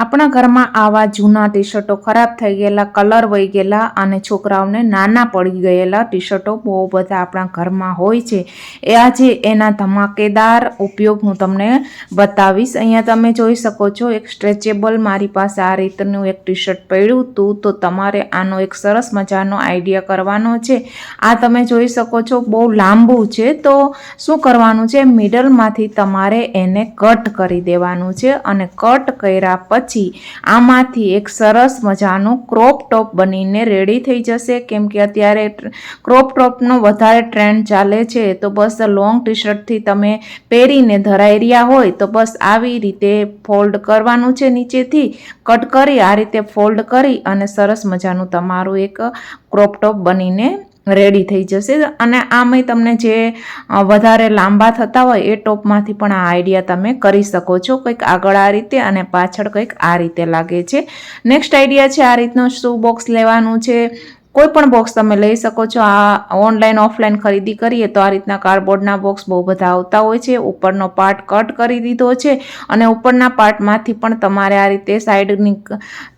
આપણા ઘરમાં આવા જૂના ટી શર્ટો ખરાબ થઈ ગયેલા, કલર વહી ગયેલા અને છોકરાઓને નાના પડી ગયેલા ટી શર્ટો બહુ બધા આપણા ઘરમાં હોય છે. એ આજે એના ધમાકેદાર ઉપયોગ હું તમને બતાવીશ. અહીંયા તમે જોઈ શકો છો એક સ્ટ્રેચેબલ મારી પાસે આ રીતનું એક ટી શર્ટ પડ્યું હતું તો તમારે આનો એક સરસ મજાનો આઈડિયા કરવાનો છે. આ તમે જોઈ શકો છો બહુ લાંબુ છે, તો શું કરવાનું છે? મિડલમાંથી તમારે એને કટ કરી દેવાનું છે અને કટ કર્યા પછી આમાંથી એક સરસ મજાનું ક્રોપ ટોપ બનીને રેડી થઈ જશે. કેમ કે અત્યારે ક્રોપ ટોપનો વધારે ટ્રેન્ડ ચાલે છે, તો બસ લોંગ ટી શર્ટથી તમે પહેરીને ધરાઈ રહ્યા હોય, તો બસ આવી રીતે ફોલ્ડ કરવાનું છે નીચેથી. કટ કરી, આ રીતે ફોલ્ડ કરી અને સરસ મજાનું તમારું એક ક્રોપ ટોપ બનીને રેડી થઈ જશે. અને આમાંય તમને જે વધારે લાંબા થતા હોય એ ટોપમાંથી પણ આ આઈડિયા તમે કરી શકો છો. કંઈક આગળ આ રીતે અને પાછળ કંઈક આ રીતે લાગે છે. નેક્સ્ટ આઈડિયા છે આ રીતનું શૂ બોક્સ લેવાનું છે. કોઈ પણ બોક્સ તમે લઈ શકો છો. આ ઓનલાઈન ઓફલાઈન ખરીદી કરીએ તો આ રીતના કાર્ડબોર્ડના બોક્સ બહુ બધા આવતા હોય છે. ઉપરનો પાર્ટ કટ કરી દીધો છે અને ઉપરના પાર્ટમાંથી પણ તમારે આ રીતે સાઈડની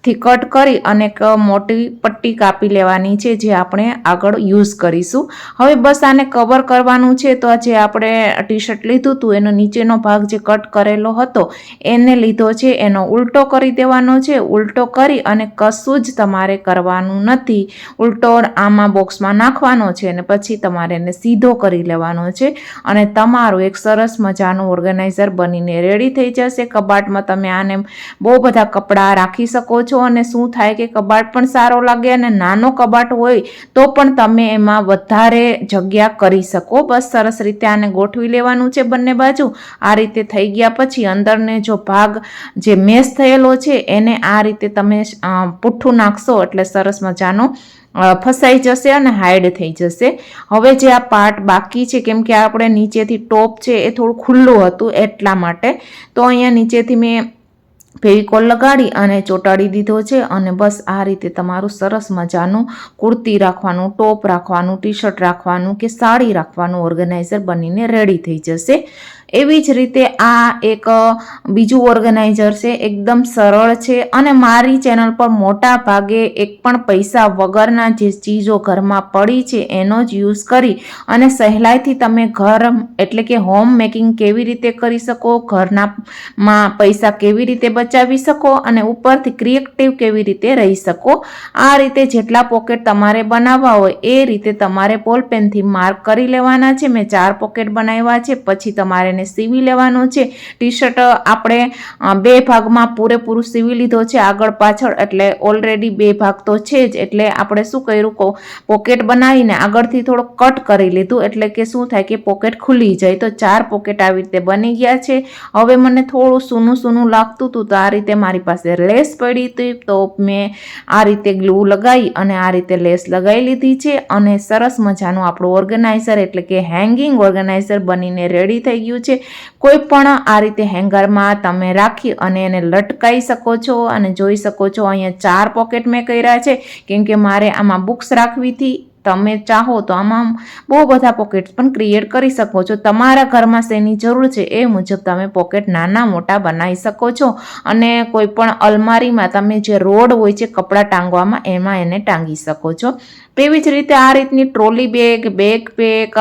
થી કટ કરી અને એક મોટી પટ્ટી કાપી લેવાની છે જે આપણે આગળ યુઝ કરીશું. હવે બસ આને કવર કરવાનું છે તો જે આપણે ટી શર્ટ લીધું હતું એનો નીચેનો ભાગ જે કટ કરેલો હતો એને લીધો છે. એનો ઉલટો કરી દેવાનો છે. ઉલટો કરી અને કશું જ તમારે કરવાનું નથી. ઉલટો આમાં બોક્સમાં નાખવાનો છે અને પછી તમારે એને સીધો કરી લેવાનો છે અને તમારું એક સરસ મજાનું ઓર્ગેનાઇઝર બનીને રેડી થઈ જશે. કબાટમાં તમે આને બહુ બધા કપડાં રાખી શકો છો અને શું થાય કે કબાટ પણ સારો લાગે અને નાનો કબાટ હોય તો પણ તમે એમાં વધારે જગ્યા કરી શકો. બસ સરસ રીતે આને ગોઠવી લેવાનું છે બંને બાજુ. આ રીતે થઈ ગયા પછી અંદરને જો ભાગ જે મેસ થયેલો છે એને આ રીતે તમે પુઠ્ઠું નાખશો એટલે સરસ મજાનો ફસાઈ જશે અને હાઈડ થઈ જશે. હવે જે આ પાર્ટ બાકી છે, કેમ કે આપણે નીચેથી ટોપ છે, એ થોડું ખુલ્લું હતું એટલા માટે. તો અહીંયા નીચેથી મેં ફેવિકોલ લગાડી અને ચોંટાડી દીધો છે અને બસ આ રીતે તમારું સરસ મજાનું કુર્તી રાખવાનું ટોપ રાખવાનું ટી શર્ટ રાખવાનું કે સાડી રાખવાનું ઓર્ગેનાઇઝર બનીને રેડી થઈ જશે. એવી જ રીતે આ એક બીજું ઓર્ગેનાઇઝર છે, એકદમ સરળ છે અને મારી ચેનલ પર મોટા ભાગે એક પણ પૈસા વગરના જે ચીજો ઘરમાં પડી છે, એનો જ યુઝ કરી અને સહેલાઈથી તમે ઘર, એટલે કે હોમ મેકિંગ કેવી રીતે કરી શકો, ઘરના માં પૈસા કેવી રીતે બચાવી શકો અને ઉપરથી ક્રિએટિવ કેવી રીતે રહી શકો, આ રીતે જેટલા પોકેટ તમારે બનાવવા હોય, એ રીતે તમારે બોલપેનથી માર્ક કરી લેવાના છે. મેં ચાર પોકેટ બનાવ્યા છે, પછી તમારે એને સીવી લેવાનો છે. ટી શર્ટ આપણે બે ભાગમાં પૂરેપૂરું સીવી લીધો છે. આગળ પાછળ એટલે ઓલરેડી બે ભાગ તો છે જ. એટલે આપણે શું કર્યું? પોકેટ બનાવીને આગળથી થોડો કટ કરી લીધું. એટલે કે શું થાય કે પોકેટ ખુલી જાય. તો ચાર પોકેટ આવી રીતે બની ગયા છે. હવે મને થોડું સૂનું સૂનું લાગતું હતું. તો આ રીતે મારી પાસે લેસ પડી હતી. તો મેં આ રીતે ગ્લુ લગાવી અને આ રીતે લેસ લગાવી લીધી છે. અને સરસ મજાનું આપણું ઓર્ગેનાઇઝર એટલે કે હેંગિંગ ઓર્ગેનાઇઝર બનીને રેડી થઈ ગયું છે. કોઈ પણ આ રીતે હેંગરમાં તમે રાખી અને એને લટકાઈ શકો છો અને જોઈ શકો છો અહીંયા ચાર પોકેટ મેં કર્યા છે. કેમ કે મારે આમાં બુક્સ રાખવી હતી. તમે ચાહો તો આમાં બહુ બધા પોકેટ્સ પણ ક્રિએટ કરી શકો છો. તમારા ઘરમાં શેની જરૂર છે એ મુજબ તમે પોકેટ નાના મોટા બનાવી શકો છો. અને કોઈ પણ અલમારીમાં તમે જે રોડ હોય છે કપડાં ટાંગવામાં એમાં એને ટાંગી શકો છો. તેવી જ રીતે આ રીતની ટ્રોલી બેગ બેગ પેક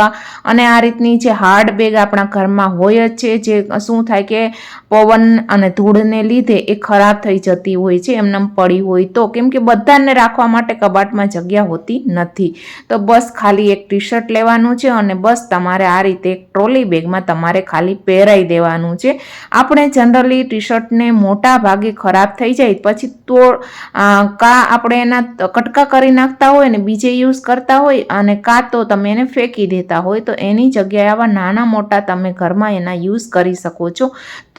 અને આ રીતની જે હાર્ડ બેગ આપણા ઘરમાં હોય જ છે જે શું થાય કે પવન અને ધૂળને લીધે એ ખરાબ થઈ જતી હોય છે એમને પડી હોય તો. કેમ કે બધાને રાખવા માટે કબાટમાં જગ્યા હોતી નથી. તો બસ ખાલી એક ટી શર્ટ લેવાનું છે અને બસ તમારે આ રીતે એક ટ્રોલી બેગમાં તમારે ખાલી પહેરાઈ દેવાનું છે. આપણે જનરલી ટી શર્ટને મોટા ભાગે ખરાબ થઈ જાય, પછી તો કા આપણે એના કટકા કરી નાખતા હોય ને બીજે યુઝ કરતા હોય અને કાં તો તમે એને ફેંકી દેતા હોય, તો એની જગ્યાએ આવા નાના મોટા તમે ઘરમાં એના યુઝ કરી શકો છો.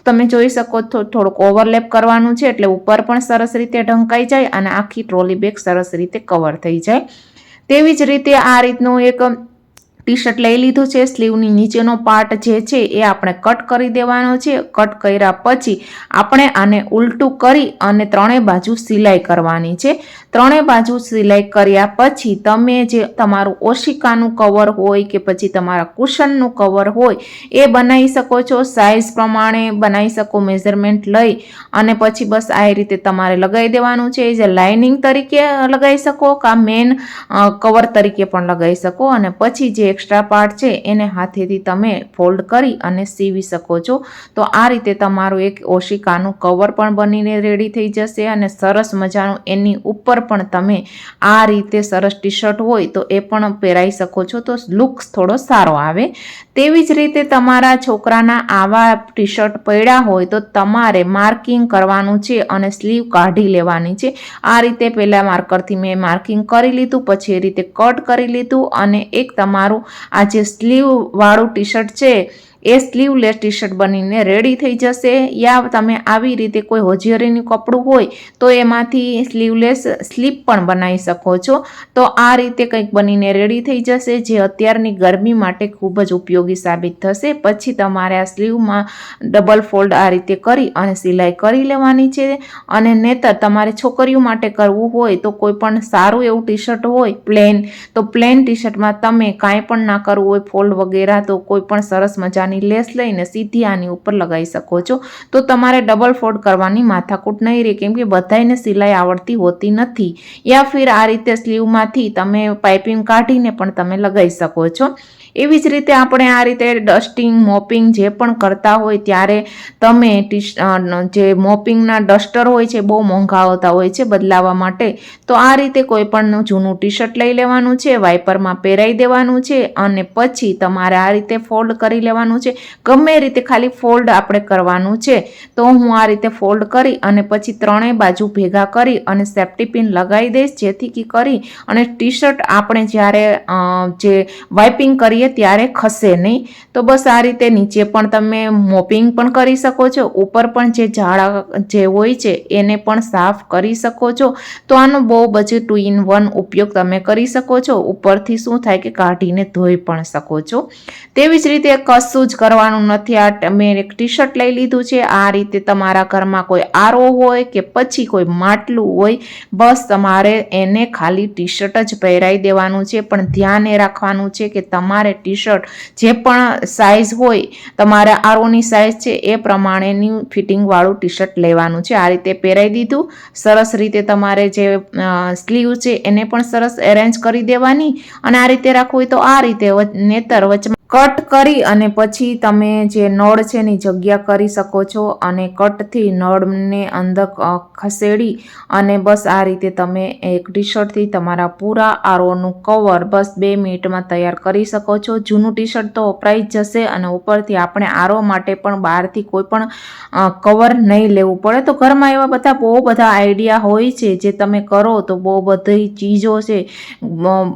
તમે જોઈ શકો છો થોડુંક ઓવરલેપ કરવાનું છે એટલે ઉપર પણ સરસ રીતે ઢંકાઈ જાય અને આખી ટ્રોલી બેગ સરસ રીતે કવર થઈ જાય. તેવી જ રીતે આ રીતનું એક ટી શર્ટ લઈ લીધું છે, સ્લીવની નીચેનો પાર્ટ જે છે એ આપણે કટ કરી દેવાનો છે. કટ કર્યા પછી આપણે આને ઉલટું કરી અને ત્રણેય બાજુ સિલાઈ કરવાની છે. ત્રણેય બાજુ સિલાઈ કર્યા પછી તમે જે તમારું ઓશિકાનું કવર હોય કે પછી તમારા કુશનનું કવર હોય એ બનાવી શકો છો. સાઇઝ પ્રમાણે બનાવી શકો, મેઝરમેન્ટ લઈ અને પછી બસ આ રીતે તમારે લગાવી દેવાનું છે. જે લાઇનિંગ તરીકે લગાવી શકો, કા મેન કવર તરીકે પણ લગાવી શકો અને પછી જે એક્સ્ટ્રા પાર્ટ છે, એને હાથેથી તમે ફોલ્ડ કરી અને સીવી શકો છો. તો આ રીતે તમારું એક ઓશિકાનું કવર પણ બનીને રેડી થઈ જશે અને સરસ મજાનું એની ઉપર પણ તમે આ રીતે સરસ ટી શર્ટ હોય તો એ પણ પહેરાઈ શકો છો. તો લુક્સ થોડો સારો આવે. તેવી જ રીતે તમારા છોકરાના આવા ટી શર્ટ પડ્યા હોય તો તમારે માર્કિંગ કરવાનું છે અને સ્લીવ કાઢી લેવાની છે. આ રીતે પહેલાં માર્કરથી મેં માર્કિંગ કરી લીધું, પછી એ રીતે કટ કરી લીધું અને એક તમારું આ જે સ્લીવવાળું ટી શર્ટ છે એ સ્લીવલેસ ટી શર્ટ બનીને રેડી થઈ જશે. યા તમે આવી રીતે કોઈ હોજિયરીનું કપડું હોય, તો એમાંથી સ્લીવલેસ સ્લીપ પણ બનાવી શકો છો. તો આ રીતે કંઈક બનીને રેડી થઈ જશે, જે અત્યારની ગરમી માટે ખૂબ જ ઉપયોગી સાબિત થશે. પછી તમારે આ સ્લીવમાં ડબલ ફોલ્ડ આ રીતે કરી અને સિલાઈ કરી લેવાની છે. અને નેતર તમારે છોકરીઓ માટે કરવું હોય, તો કોઈ પણ સારું એવું ટી શર્ટ હોય પ્લેન તો પ્લેન ટી શર્ટમાં તમે કાંઈ પણ ના કરવું હોય ફોલ્ડ વગેરે, તો કોઈ પણ સરસ મજાની આની લેસ લઈને સીધી આની ઉપર લગાવી શકો છો. તો તમારે ડબલ ફોલ્ડ કરવાની માથાકૂટ નહીં રહે, કેમ કે બધાને સિલાઈ આવડતી હોતી નથી. યા ફિર આ રીતે સ્લીવમાંથી તમે પાઇપિંગ કાઢીને પણ તમે લગાવી શકો છો. એવી જ રીતે આપણે આ રીતે ડસ્ટિંગ, મોપિંગ જે પણ કરતા હોય ત્યારે તમે જે મોપિંગના ડસ્ટર હોય છે બહુ મોંઘા હોતા હોય છે બદલાવા માટે. તો આ રીતે કોઈ પણ જૂનું ટી શર્ટ લઈ લેવાનું છે, વાઇપરમાં પહેરાઈ દેવાનું છે અને પછી તમારે આ રીતે ફોલ્ડ કરી લેવાનું છે. ગમે રીતે ખાલી ફોલ્ડ આપણે કરવાનું છે. તો હું આ રીતે ફોલ્ડ કરી અને પછી ત્રણેય બાજુ ભેગા કરી અને સેફ્ટી પિન લગાવી દઈશ, જેથી કરી અને ટી શર્ટ આપણે જ્યારે જે વાઇપિંગ કરીએ કરીએ ત્યારે ખસે નહીં. તો બસ આ રીતે નીચે પણ તમે મોપિંગ પણ કરી શકો છો. ઉપર પણ જે ઝાડા જે હોય છે, એને પણ સાફ કરી શકો છો. તો આનો બહુ બધી ટુ ઇન વન ઉપયોગ તમે કરી શકો છો. ઉપરથી શું થાય કે કાઢીને ધોઈ પણ શકો છો. તેવી જ રીતે કશું જ કરવાનું નથી. આ મેં એક ટી શર્ટ લઈ લીધું છે. આ રીતે તમારા ઘરમાં કોઈ આરો હોય કે પછી કોઈ માટલું હોય, બસ તમારે એને ખાલી ટી શર્ટ જ પહેરાવી દેવાનું છે. પણ ધ્યાન રાખવાનું છે કે તમારે તમારે ટી શર્ટ જે પણ સાઇઝ હોય, તમારા આરોની સાઇઝ છે, એ પ્રમાણેની ફિટિંગવાળું ટી શર્ટ લેવાનું છે. આ રીતે પહેરાવી દીધું. સરસ રીતે તમારે જે સ્લીવ છે, એને પણ સરસ એરેન્જ કરી દેવાની. અને આ રીતે રાખવું હોય તો આ રીતે નેતર વચમાં કટ કરી અને પછી તમે જે નળ છે એની જગ્યા કરી શકો છો અને કટથી નળને અંદર ખસેડી અને બસ આ રીતે તમે એક ટી શર્ટથી તમારા પૂરા આરોનું કવર બસ બે મિનિટમાં તૈયાર કરી શકો છો. જૂનું ટી શર્ટ તો વપરાઈ જ જશે અને ઉપરથી આપણે આરો માટે પણ બહારથી કોઈ પણ કવર નહીં લેવું પડે. તો ઘરમાં એવા બધા બહુ બધા આઈડિયા હોય છે જે તમે કરો તો બહુ બધી ચીજો છે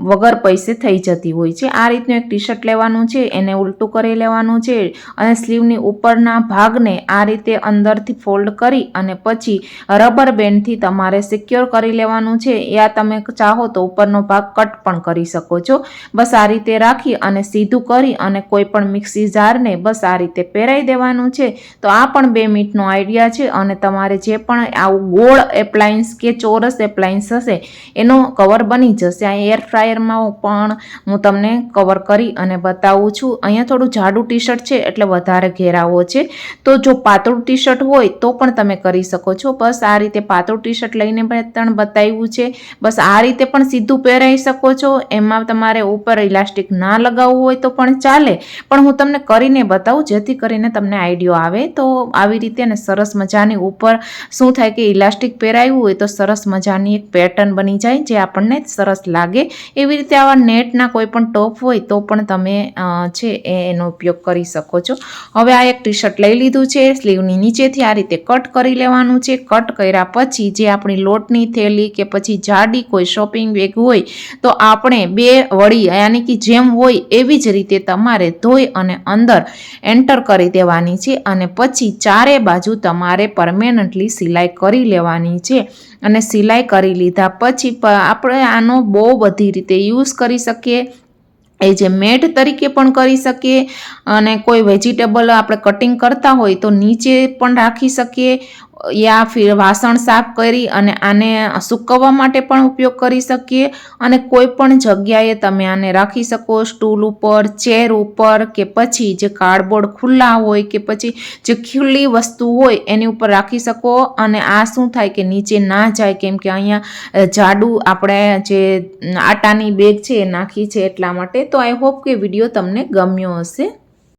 વગર પૈસે થઈ જતી હોય છે. આ રીતનું એક ટી શર્ટ લેવાનું છે. એને ઉલટું કરી લેવાનું છે. અને સ્લીવની ઉપરના ભાગને આ રીતે અંદરથી ફોલ્ડ કરી અને પછી રબર બેન્ડથી તમારે સિક્યોર કરી લેવાનું છે. યા તમે ચાહો તો ઉપરનો ભાગ કટ પણ કરી શકો છો. બસ આ રીતે રાખી અને સીધું કરી અને કોઈ પણ મિક્સી જારને બસ આ રીતે પહેરાઈ દેવાનું છે. તો આ પણ બે મિનિટનો આઈડિયા છે અને તમારે જે પણ આવું ગોળ એપ્લાયન્સ કે ચોરસ એપ્લાયન્સ હશે, એનો કવર બની જશે. આ એર ફ્રાયરમાં પણ હું તમને કવર કરી અને બતાવું છું. અહીંયા થોડું જાડું ટી શર્ટ છે, એટલે વધારે ઘેરાવો છે. તો જો પાતળું ટી શર્ટ હોય, તો પણ તમે કરી શકો છો. બસ આ રીતે પાતળું ટી શર્ટ લઈને પણ બતાવ્યું છે. બસ આ રીતે પણ સીધું પહેરાવી શકો છો. એમાં તમારે ઉપર ઇલાસ્ટિક ના લગાવવું હોય તો પણ ચાલે. પણ હું તમને કરીને બતાવું, જેથી કરીને તમને આઈડિયો આવે. તો આવી રીતે ને સરસ મજાની ઉપર શું થાય કે ઇલાસ્ટિક પહેરાવ્યું હોય, તો સરસ મજાની એક પેટર્ન બની જાય, જે આપણને સરસ લાગે. એવી રીતે આવા નેટના કોઈ પણ ટોપ હોય, તો પણ તમે છે એનો ઉપયોગ કરી શકો છો. હવે આ એક ટી શર્ટ લઈ લીધું છે સ્લીવની નીચેથી આ રીતે કટ કરી લેવાનું છે. કટ કર્યા પછી જે આપણી લોટની થેલી કે પછી જાડી કોઈ શોપિંગ બેગ હોય, તો આપણે બે વળી યાની કે જેમ હોય એવી જ રીતે તમારે ધોઈ અને અંદર એન્ટર કરી દેવાની છે અને પછી ચારે બાજુ તમારે પરમેનન્ટલી સિલાઈ કરી લેવાની છે. અને સિલાઈ કરી લીધા પછી આપણે આનો બહુ બધી રીતે યુઝ કરી શકીએ. એ મેટ તરીકે પણ કરી શકીએ અને કોઈ વેજીટેબલ આપણે કટિંગ કરતા હોય તો નીચે પણ રાખી શકીએ. યા ફિર વાસણ સાફ કરી અને આને સૂકવવા માટે પણ ઉપયોગ કરી શકીએ. અને કોઈ પણ જગ્યાએ તમે આને રાખી શકો, સ્ટૂલ ઉપર, ચેર ઉપર કે પછી જે કાર્ડબોર્ડ ખુલ્લા હોય કે પછી જે ખુલ્લી વસ્તુ હોય એની ઉપર રાખી શકો. અને આ શું થાય કે નીચે ના જાય, કેમ કે અહીંયા જાડુ આપણે જે આટાની બેગ છે એ નાખી છે એટલા માટે. તો આઈ હોપ કે વીડિયો તમને ગમ્યો હશે.